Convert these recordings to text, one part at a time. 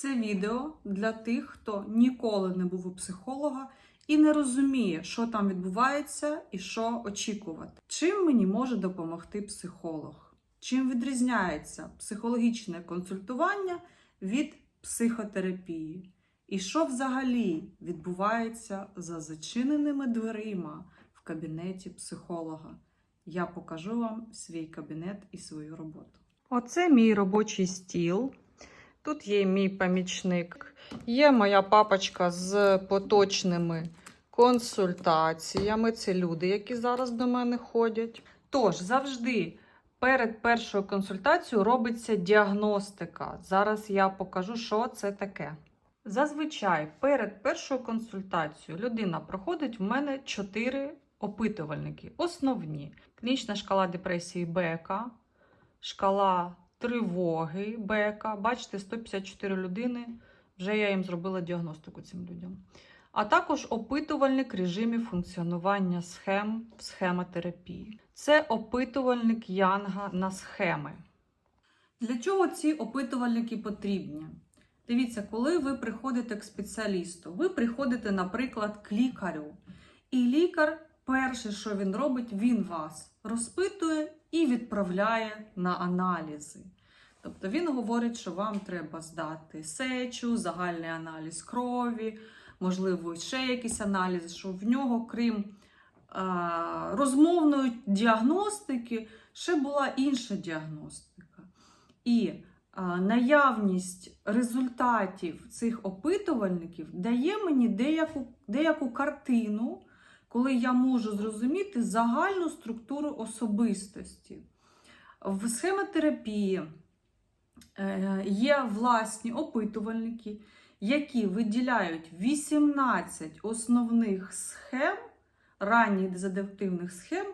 Це відео для тих, хто ніколи не був у психолога і не розуміє, що там відбувається і що очікувати. Чим мені може допомогти психолог? Чим відрізняється психологічне консультування від психотерапії? І що взагалі відбувається за зачиненими дверима в кабінеті психолога? Я покажу вам свій кабінет і свою роботу. Оце мій робочий стіл. Тут є мій помічник, є моя папочка з поточними консультаціями. Це люди, які зараз до мене ходять. Тож завжди перед першою консультацією робиться діагностика. Зараз я покажу, що це таке. Зазвичай перед першою консультацією людина проходить в мене чотири опитувальники. Основні: клінічна шкала депресії БК, шкала тривоги БК. Бачите, 154 людини. Вже я їм зробила діагностику цим людям. А також опитувальник режимів функціонування схем в схемотерапії. Це опитувальник Янга на схеми. Для чого ці опитувальники потрібні? Дивіться, коли ви приходите к спеціалісту, ви приходите, наприклад, к лікарю. І лікар, перше, що він робить, він вас розпитує і відправляє на аналізи. Тобто він говорить, що вам треба здати сечу, загальний аналіз крові, можливо, ще якісь аналізи, що в нього, крім а, розмовної діагностики, ще була інша діагностика. І а, наявність результатів цих опитувальників дає мені деяку, деяку картину, коли я можу зрозуміти загальну структуру особистості. В схемотерапії е, є власні опитувальники, які виділяють 18 основних схем, ранніх дезадаптивних схем,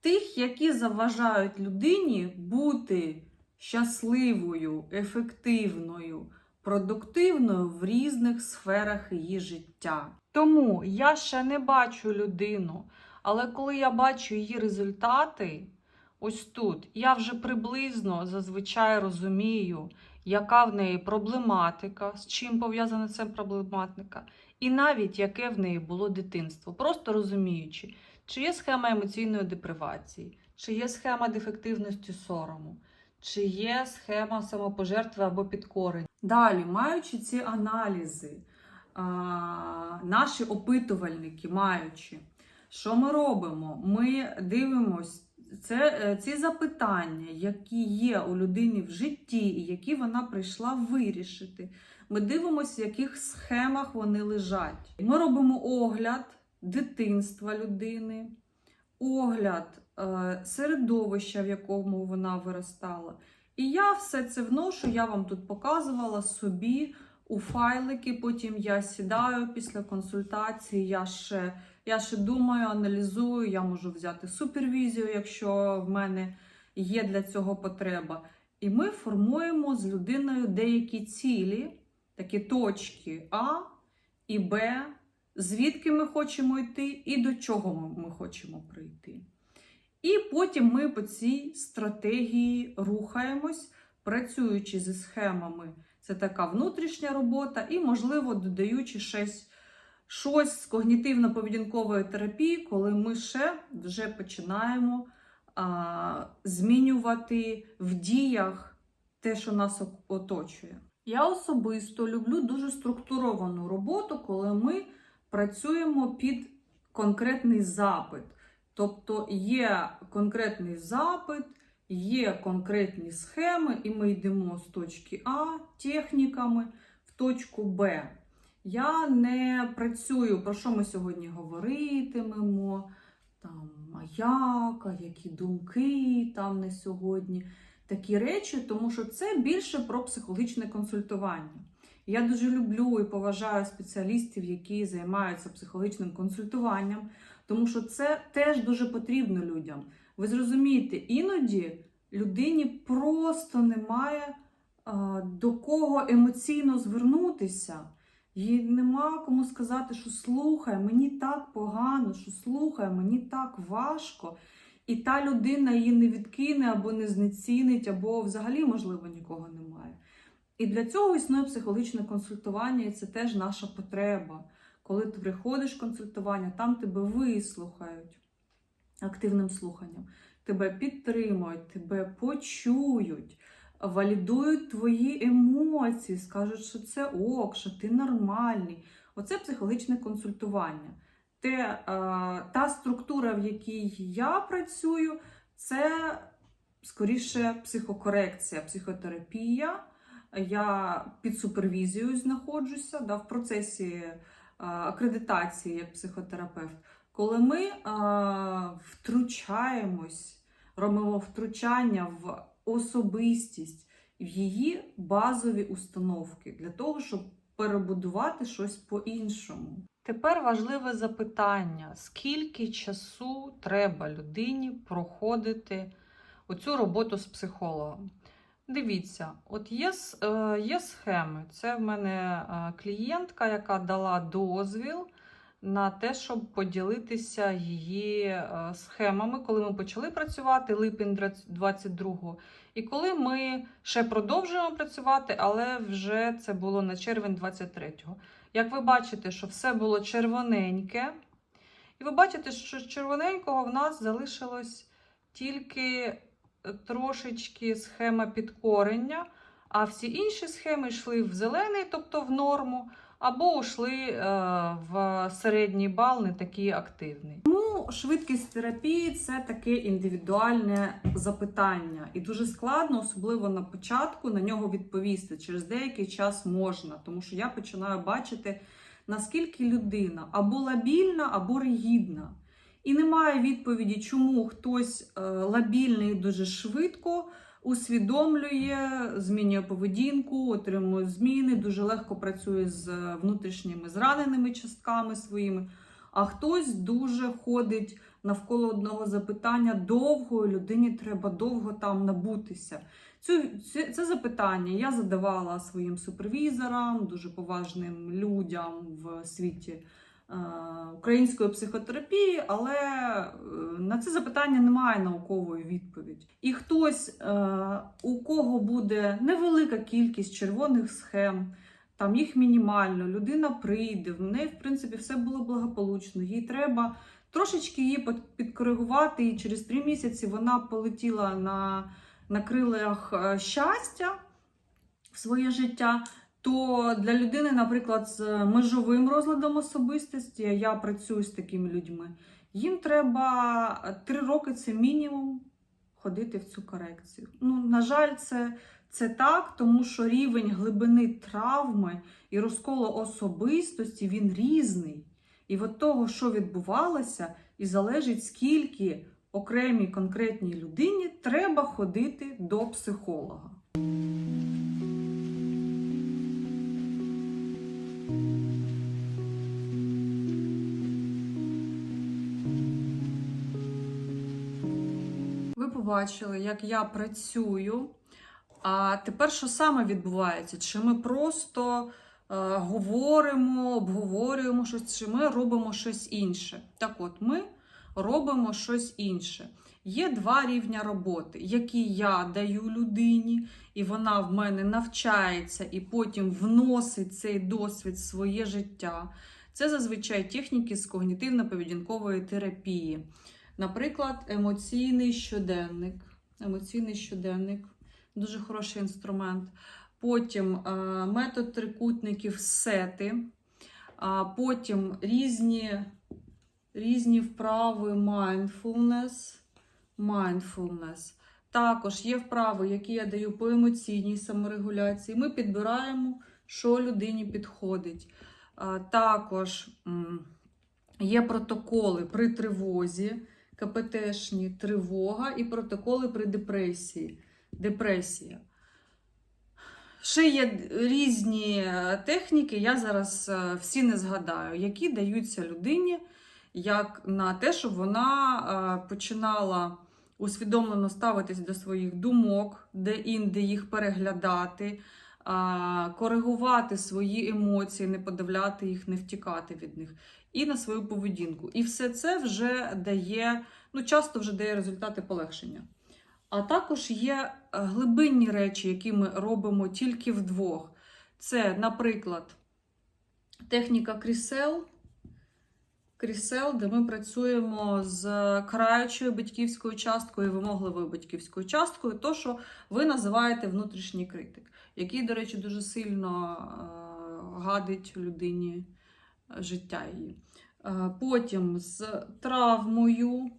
тих, які заважають людині бути щасливою, ефективною, продуктивною в різних сферах її життя. Тому я ще не бачу людину, але коли я бачу її результати, ось тут, я вже приблизно зазвичай розумію, яка в неї проблематика, з чим пов'язана ця проблематика, і навіть яке в неї було дитинство. Просто розуміючи, чи є схема емоційної депривації, чи є схема дефективності сорому, чи є схема самопожертви або підкорення. Далі, маючи ці аналізи, наші опитувальники, маючи, що ми робимо? Ми дивимось це, е, ці запитання, які є у людини в житті, і які вона прийшла вирішити. Ми дивимося, в яких схемах вони лежать. Ми робимо огляд дитинства людини, огляд е, середовища, в якому вона виростала. І я все це вношу, я вам тут показувала собі у файлики. Потім я сідаю після консультації, я ще, я ще думаю, аналізую, я можу взяти супервізію, якщо в мене є для цього потреба. І ми формуємо з людиною деякі цілі, такі точки А і Б, звідки ми хочемо йти і до чого ми, хочемо прийти. І потім ми по цій стратегії рухаємось, працюючи зі схемами. Це така внутрішня робота, і, можливо, додаючи щось, щось з когнітивно-поведінкової терапії, коли ми ще вже починаємо а, змінювати в діях те, що нас оточує. Я особисто люблю дуже структуровану роботу, коли ми працюємо під конкретний запит. Тобто є конкретний запит, є конкретні схеми, і ми йдемо з точки А техніками в точку Б. Я не працюю, про що ми сьогодні говоритимемо, там, а як, а які думки там на сьогодні. Такі речі, тому що це більше про психологічне консультування. Я дуже люблю і поважаю спеціалістів, які займаються психологічним консультуванням, тому що це теж дуже потрібно людям. Ви зрозумієте, іноді людині просто немає а, до кого емоційно звернутися. Їй нема кому сказати, що слухай, мені так погано, що слухай, мені так важко. І та людина її не відкине або не знецінить, або взагалі, можливо, нікого немає. І для цього існує психологічне консультування, і це теж наша потреба. Коли ти приходиш в консультування, там тебе вислухають активним слуханням, тебе підтримують, тебе почують, валідують твої емоції, скажуть, що це ок, що ти нормальний. Оце психологічне консультування. Те, е, та структура, в якій я працюю, це скоріше психокорекція, психотерапія. Я під супервізією знаходжуся да, в процесі е, акредитації як психотерапевт. Коли ми е, втручаємось, робимо втручання в особистість, в її базові установки для того, щоб перебудувати щось по-іншому. Тепер важливе запитання: скільки часу треба людині проходити оцю роботу з психологом? Дивіться, от є, е, є схеми. Це в мене е, клієнтка, яка дала дозвіл на те, щоб поділитися її е, схемами, коли ми почали працювати липень 22-го. І коли ми ще продовжуємо працювати, але вже це було на червень 23-го. Як ви бачите, що все було червоненьке, і ви бачите, що з червоненького в нас залишилось тільки е, трошечки схема підкорення, а всі інші схеми йшли в зелений, тобто в норму, або йшли е, в середній бал, не такий активний. Тому швидкість терапії це таке індивідуальне запитання, і дуже складно, особливо на початку, на нього відповісти. Через деякий час можна, тому що я починаю бачити, наскільки людина або лабільна, або ригідна. І немає відповіді, чому хтось е, лабільний дуже швидко усвідомлює, змінює поведінку, отримує зміни, дуже легко працює з внутрішніми зраненими частками своїми. А хтось дуже ходить навколо одного запитання довго, людині треба довго там набутися. Цю, це, це запитання я задавала своїм супервізорам, дуже поважним людям в світі української психотерапії, але е, на це запитання немає наукової відповіді. І хтось, е, у кого буде невелика кількість червоних схем, там їх мінімально, людина прийде, в неї, в принципі, все було благополучно. Їй треба трошечки її під- підкоригувати, і через три місяці вона полетіла на, на крилах е, щастя в своє життя. То для людини, наприклад, з межовим розладом особистості, я працюю з такими людьми, їм треба три роки це мінімум ходити в цю корекцію. Ну, на жаль, це, це так, тому що рівень глибини травми і розколу особистості він різний. І від того, що відбувалося, і залежить, скільки окремій конкретній людині треба ходити до психолога. Побачили, як я працюю. А тепер що саме відбувається? Чи ми просто е, говоримо, обговорюємо щось, чи ми робимо щось інше? Так от, ми робимо щось інше. Є два рівня роботи, які я даю людині, і вона в мене навчається і потім вносить цей досвід в своє життя. Це зазвичай техніки з когнітивно-поведінкової терапії. Наприклад, емоційний щоденник. Емоційний щоденник дуже хороший інструмент. Потім е, метод трикутників сети, потім різні, різні вправи mindfulness. mindfulness. Також є вправи, які я даю по емоційній саморегуляції. Ми підбираємо, що людині підходить. Також є протоколи при тривозі, КПТшні тривога і протоколи при депресії. Депресія. Ще є різні е, техніки, я зараз е, всі не згадаю, які даються людині як на те, щоб вона е, починала усвідомлено ставитись до своїх думок, де-інде їх переглядати, коригувати свої емоції, не подавляти їх, не втікати від них, і на свою поведінку. І все це вже дає, ну часто вже дає результати полегшення. А також є е, глибинні речі, які ми робимо тільки вдвох. Це, наприклад, техніка крісел. Крісел, де ми працюємо з краючою батьківською часткою вимогливою батьківською часткою, то, що ви називаєте внутрішній критик, який, до речі, дуже сильно е, гадить людині життя її. Е, потім з травмою,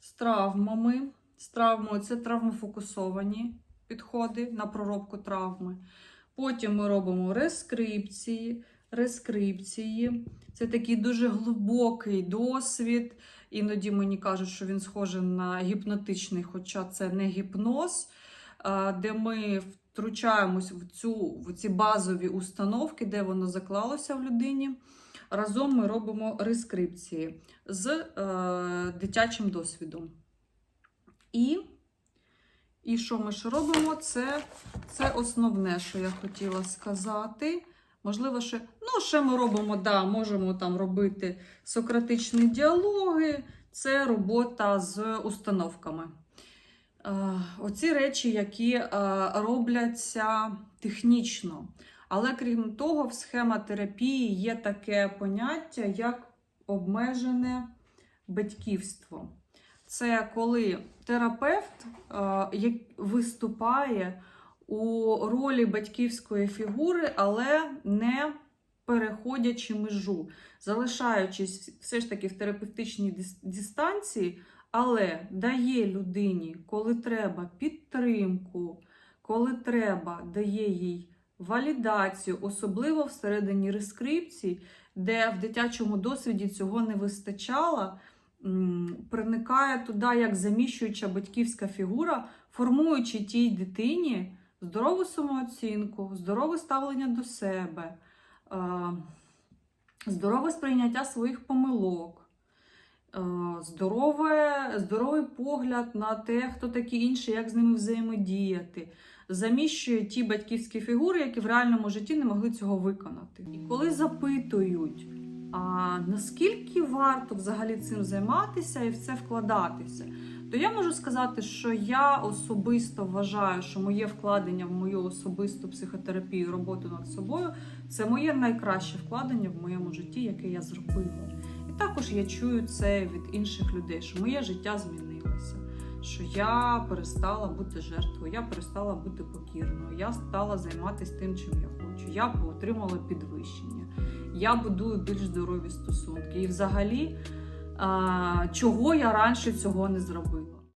з травмами. З травмою це травмофокусовані підходи на проробку травми. Потім ми робимо рескрипції. Рескрипції це такий дуже глибокий досвід. Іноді мені кажуть, що він схожий на гіпнотичний, хоча це не гіпноз, де ми втручаємось в, цю, в ці базові установки, де воно заклалося в людині. Разом ми робимо рескрипції з е, дитячим досвідом. І, і що ми ще робимо? Це, це основне, що я хотіла сказати. Можливо, ще, ну, ще ми робимо, да, можемо там робити сократичні діалоги, це робота з установками. Е, оці речі, які е, робляться технічно. Але крім того, в схемотерапії є таке поняття, як обмежене батьківство. Це коли терапевт е, виступає у ролі батьківської фігури, але не переходячи межу, залишаючись все ж таки в терапевтичній дистанції, але дає людині, коли треба, підтримку, коли треба, дає їй валідацію, особливо всередині рескрипцій, де в дитячому досвіді цього не вистачало, проникає туди як заміщуюча батьківська фігура, формуючи тій дитині здорову самооцінку, здорове ставлення до себе, е, здорове сприйняття своїх помилок, е, здорове, здоровий погляд на те, хто такі інші, як з ними взаємодіяти. Заміщує ті батьківські фігури, які в реальному житті не могли цього виконати. І коли запитують, а наскільки варто взагалі цим займатися і в це вкладатися, то я можу сказати, що я особисто вважаю, що моє вкладення в мою особисту психотерапію, роботу над собою це моє найкраще вкладення в моєму житті, яке я зробила. І також я чую це від інших людей, що моє життя змінилося, що я перестала бути жертвою, я перестала бути покірною, я стала займатися тим, чим я хочу. Я отримала підвищення, я будую більш здорові стосунки. І взагалі, чого я раніше цього не зробила.